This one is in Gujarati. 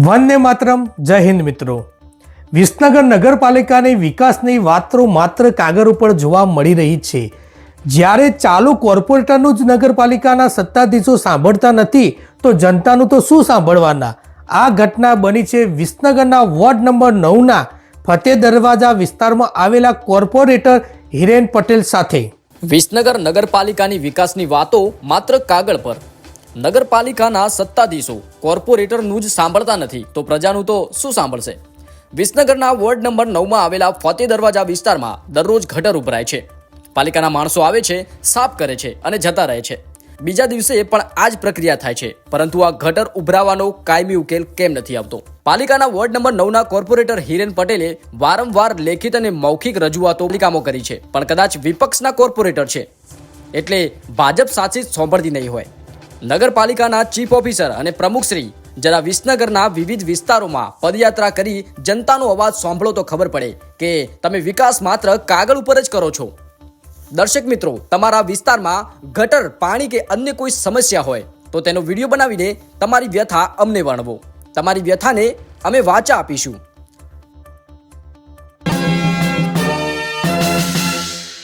વંદે માતરમ, જય હિન્દ મિત્રો. વિસનગર નગરપાલિકાની વિકાસની વાતો માત્ર કાગળ ઉપર જોવા મળી રહી છે. જ્યારે ચાલુ કોર્પોરેટરનું જ નગરપાલિકાના સત્તાધીશો સાંભળતા નથી, તો જનતાનું તો શું સાંભળવાના? આ ઘટના બની છે વિસનગરના વોર્ડ નંબર નવના ફતેહ દરવાજા વિસ્તારમાં આવેલા કોર્પોરેટર હિરેન પટેલ સાથે. વિસનગર નગરપાલિકાની વિકાસની વાતો માત્ર કાગળ પર. નગરપાલિકાના સત્તાધીશો કોર્પોરેટરનું જ સાંભળતા નથી. તો પ્રજાનું તો શું સાંભળશે? વિસનગરના વોર્ડ નંબર નવમાં આવેલા ફતેહ દરવાજા વિસ્તારમાં દરરોજ ગટર ઉભરાય છે. પાલિકાના માણસો આવે છે, સાફ કરે છે અને જતા રહે છે. બીજા દિવસે પણ આ જ પ્રક્રિયા થાય છે. પરંતુ આ ગટર ઉભરાવાનો કાયમી ઉકેલ કેમ નથી આવતો? પાલિકાના વોર્ડ નંબર નવના કોર્પોરેટર હિરેન પટેલે વારંવાર લેખિત અને મૌખિક રજૂઆતો કામો કરી છે. પણ કદાચ વિપક્ષના કોર્પોરેટર છે. એટલે ભાજપ જ સોંભળતી નહીં હોય. નગરપાલિકાના ચીફ ઓફિસર અને પ્રમુખશ્રી જરા વિસનગરના વિવિધ વિસ્તારોમાં પદયાત્રા કરી જનતાનો અવાજ સાંભળો તો ખબર પડે કે તમે વિકાસ માત્ર કાગળ ઉપર જ કરો છો. દર્શક મિત્રો, તમારા વિસ્તારમાં ગટર, પાણી કે અન્ય કોઈ સમસ્યા હોય તો તેનો વીડિયો બનાવીને તમારી વ્યથા અમને વર્ણવો. તમારી વ્યથાને અમે વાચા આપીશું.